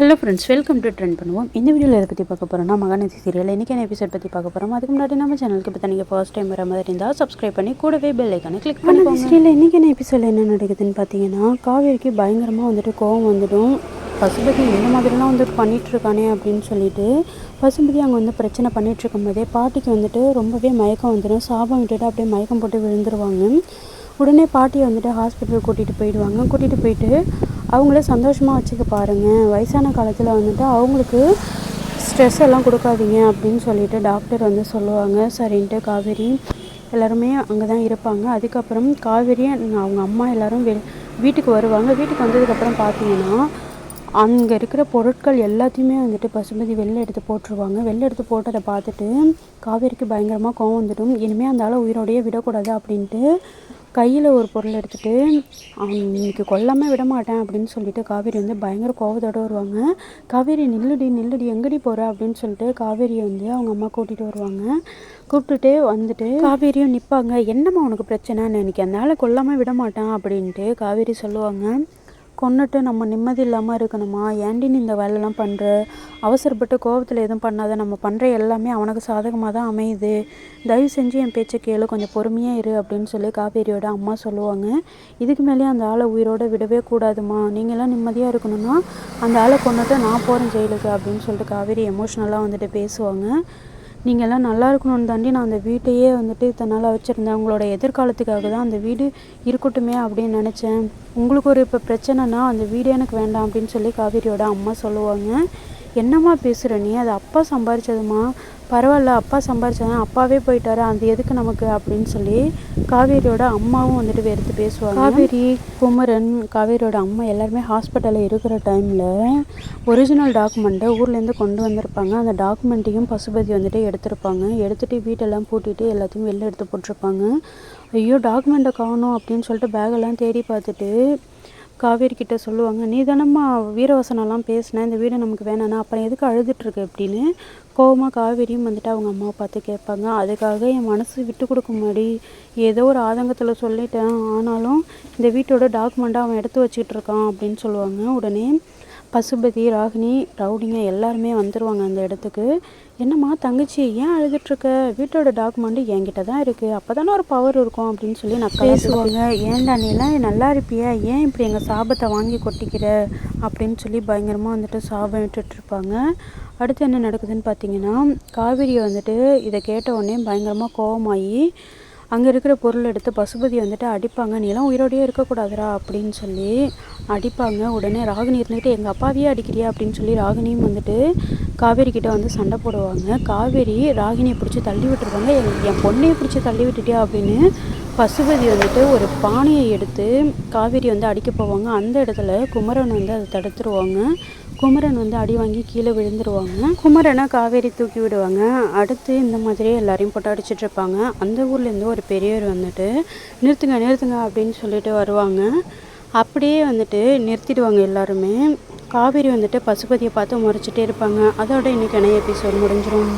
Hello friends welcome to trend பண்ணுவோம் இந்த வீடியோவில் எதை பற்றி பார்க்க போகிறோம்னா மகாநதி சீரியல் இன்றைக்கான எபிசோட் பற்றி பார்க்க போகிறோம் அதுக்கு முன்னாடி நம்ம சேனலுக்கு இப்போ நீங்கள் ஃபர்ஸ்ட் டைம் வர மாதிரி இருந்தால் சப்ஸ்கிரைப் பண்ணி கூடவே பெல் ஐக்கானை கிளிக் பண்ணி சீரியல் இன்றைக்கான எபிசோடில் என்ன நடக்குதுன்னு பார்த்தீங்கன்னா காவேரிக்கு பயங்கரமாக வந்துட்டு கோவம் வந்துடும். பசுபதி இந்த மாதிரிலாம் வந்துட்டு பண்ணிட்டு இருக்கானே அப்படின்னு சொல்லிட்டு பசுபதி அங்கே வந்து பிரச்சனை பண்ணிட்டு இருக்கும்போதே பாட்டிக்கு வந்துட்டு ரொம்பவே மயக்கம் வந்துடும். சாபம் விட்டுட்டு அப்படியே மயக்கம் போட்டு விழுந்துருவாங்க. உடனே பாட்டியை வந்துட்டு ஹாஸ்பிட்டல் கூட்டிகிட்டு போயிடுவாங்க. கூட்டிகிட்டு போயிட்டு அவங்கள சந்தோஷமாக வச்சுக்க பாருங்கள் வயசான காலத்தில் வந்துட்டு அவங்களுக்கு ஸ்ட்ரெஸ் எல்லாம் கொடுக்காதீங்க அப்படின்னு சொல்லிட்டு டாக்டர் வந்து சொல்லுவாங்க. சரின்ட்டு காவேரி எல்லாருமே அங்கே தான் இருப்பாங்க. அதுக்கப்புறம் காவேரி அவங்க அம்மா எல்லோரும் வெ வீட்டுக்கு வருவாங்க. வீட்டுக்கு வந்ததுக்கப்புறம் பார்த்தீங்கன்னா அங்கே இருக்கிற பொருட்கள் எல்லாத்தையுமே வந்துட்டு பசுமதி வெளில எடுத்து போட்டுருவாங்க. வெளில எடுத்து போட்டதை பார்த்துட்டு காவேரிக்கு பயங்கரமாக கோவம் வந்துடும். இனிமேல் அந்த ஆளை உயிரோடையே விடக்கூடாது அப்படின்ட்டு கையில் ஒரு பொருள் எடுத்துகிட்டு அவன் இன்னைக்கு கொல்லாமல் விட மாட்டேன் அப்படின்னு சொல்லிட்டு காவேரி வந்து பயங்கர கோவத்தோடு வருவாங்க. காவேரி நில்லுடி நில்லுடி எங்கடி போகிற அப்படின்னு சொல்லிட்டு காவேரியை வந்து அவங்க அம்மா கூட்டிகிட்டு வருவாங்க. கூப்பிட்டுட்டு வந்துட்டு காவேரியும் நிற்பாங்க என்னம்மா உனக்கு பிரச்சனை இன்னைக்கு அந்த ஆளை கொல்லாமல் விட மாட்டான் அப்படின்ட்டு காவேரி சொல்லுவாங்க. கொன்னுட்டு நம்ம நிம்மதி இல்லாமல் இருக்கணுமா? ஏன்டி நீ இந்த வேலைலாம் பண்ணுற அவசரப்பட்டு கோபத்தில் எதுவும் பண்ணாத. நம்ம பண்ணுற எல்லாமே அவனுக்கு சாதகமாக தான் அமையுது. தயவு செஞ்சு என் பேச்சை கேளு. கொஞ்சம் பொறுமையாக இரு அப்படின்னு சொல்லி காவேரியோட அம்மா சொல்லுவாங்க. இதுக்கு மேலேயே அந்த ஆளை உயிரோட விடவே கூடாதுமா. நீங்களாம் நிம்மதியாக இருக்கணும்னா அந்த ஆளை கொண்டுட்டு நான் போகிறேன் ஜெயிலுக்கு அப்படின்னு சொல்லிட்டு காவேரி எமோஷ்னலாக வந்துட்டு பேசுவாங்க. நீங்கள் எல்லாம் நல்லா இருக்கணும்னு தாண்டி நான் அந்த வீட்டையே வந்துட்டு இத்தனை நாளாக வச்சுருந்தேன். உங்களோட எதிர்காலத்துக்காக தான் அந்த வீடு இருக்கட்டுமே அப்படின்னு நினச்சேன். உங்களுக்கு ஒரு இப்போ பிரச்சனைனா அந்த வீடு எனக்கு வேண்டாம் அப்படின்னு சொல்லி காவேரியோட அம்மா சொல்லுவாங்க. என்னம்மா பேசுகிற நீ? அது அப்பா சம்பாரிச்சதுமா? பரவாயில்ல அப்பா சம்பாரிச்சதான் அப்பாவே போயிட்டாரு அது எதுக்கு நமக்கு அப்படின்னு சொல்லி காவேரியோட அம்மாவும் வந்துட்டு வெறுத்து பேசுவாங்க. காவேரி குமரன் காவேரியோட அம்மா எல்லாருமே ஹாஸ்பிட்டலில் இருக்கிற டைமில் ஒரிஜினல் டாக்குமெண்ட்டை ஊர்லேருந்து கொண்டு வந்திருப்பாங்க. அந்த டாக்குமெண்ட்டையும் பசுபதி வந்துட்டு எடுத்திருப்பாங்க. எடுத்துகிட்டு வீட்டெல்லாம் பூட்டிட்டு எல்லாத்தையும் வெளில எடுத்து போட்டிருப்பாங்க. ஐயோ டாக்குமெண்ட்டை காணும் அப்படின்னு சொல்லிட்டு பேகெல்லாம் தேடி பார்த்துட்டு காவேரி கிட்ட சொல்லுவாங்க நீ தானம்மா வீரவசனம்லாம் பேசின இந்த வீடு நமக்கு வேணானா அப்புறம் எதுக்கு அழுதுட்ருக்கு அப்படின்னு கோவமாக காவேரியும் வந்துட்டு அவங்க அம்மாவை பார்த்து கேட்பாங்க. அதுக்காக என் மனசு விட்டு கொடுக்க முன்னாடி ஏதோ ஒரு ஆதங்கத்தில் சொல்லிட்டேன். ஆனாலும் இந்த வீட்டோட டாக்குமெண்ட்டை அவன் எடுத்து வச்சுக்கிட்டு இருக்கான் அப்படின்னு சொல்லுவாங்க. உடனே பசுபதி ராகினி ரவுடிங்க எல்லாருமே வந்துடுவாங்க அந்த இடத்துக்கு. என்னம்மா தங்கச்சி ஏன் அழுதுட்ருக்க வீட்டோட டாக்குமெண்ட் என்கிட்ட தான் இருக்குது அப்போ தானே ஒரு பவர் இருக்கும் அப்படின்னு சொல்லி நான் பேசுவாங்க. ஏன்டா நீலாம் நல்லா இருப்பியா? ஏன் இப்படி எங்கள் சாபத்தை வாங்கி கொட்டிக்கிற? அப்படின்னு சொல்லி பயங்கரமாக வந்துட்டு சாபம் விட்டுட்ருப்பாங்க அடுத்து என்ன நடக்குதுன்னு பார்த்தீங்கன்னா காவிரியை வந்துட்டு இதை கேட்ட உடனே பயங்கரமாக கோவமாகி அங்கே இருக்கிற பொருள் எடுத்து பசுபதி வந்துட்டு அடிப்பாங்க நீலாம் உயிரோடையே இருக்கக்கூடாதுரா அப்படின்னு சொல்லி அடிப்பாங்க. உடனே ராகினி இருந்துக்கிட்டு எங்கள் அப்பாவையே அடிக்கிறியா? அப்படின்னு சொல்லி ராகினியும் வந்துட்டு காவேரி கிட்ட வந்து சண்டை போடுவாங்க. காவேரி ராகினியை பிடிச்சி தள்ளி விட்டுருவாங்க என் என் பொண்ணையை பிடிச்சி தள்ளி விட்டுட்டியா அப்படின்னு பசுபதி வந்துட்டு ஒரு பானையை எடுத்து காவேரி வந்து அடிக்க போவாங்க. அந்த இடத்துல குமரன் வந்து அதை தடுத்துருவாங்க. குமரன் வந்து அடி வாங்கி கீழே விழுந்துருவாங்க. குமரனை காவேரி தூக்கி விடுவாங்க. அடுத்து இந்த மாதிரியே எல்லாரையும் போட்டு அடிச்சிட்டு இருப்பாங்க. அந்த ஊர்லேருந்து ஒரு பெரியவர் வந்துட்டு நிறுத்துங்க நிறுத்துங்க அப்படின்னு சொல்லிட்டு வருவாங்க. அப்படியே வந்துட்டு நிறுத்திடுவாங்க எல்லாருமே. காவேரி வந்துட்டு பசுபதியை பார்த்து முறைச்சிட்டே இருப்பாங்க. அதோட இன்றைக்கான எபிசோட் முடிஞ்சிடும்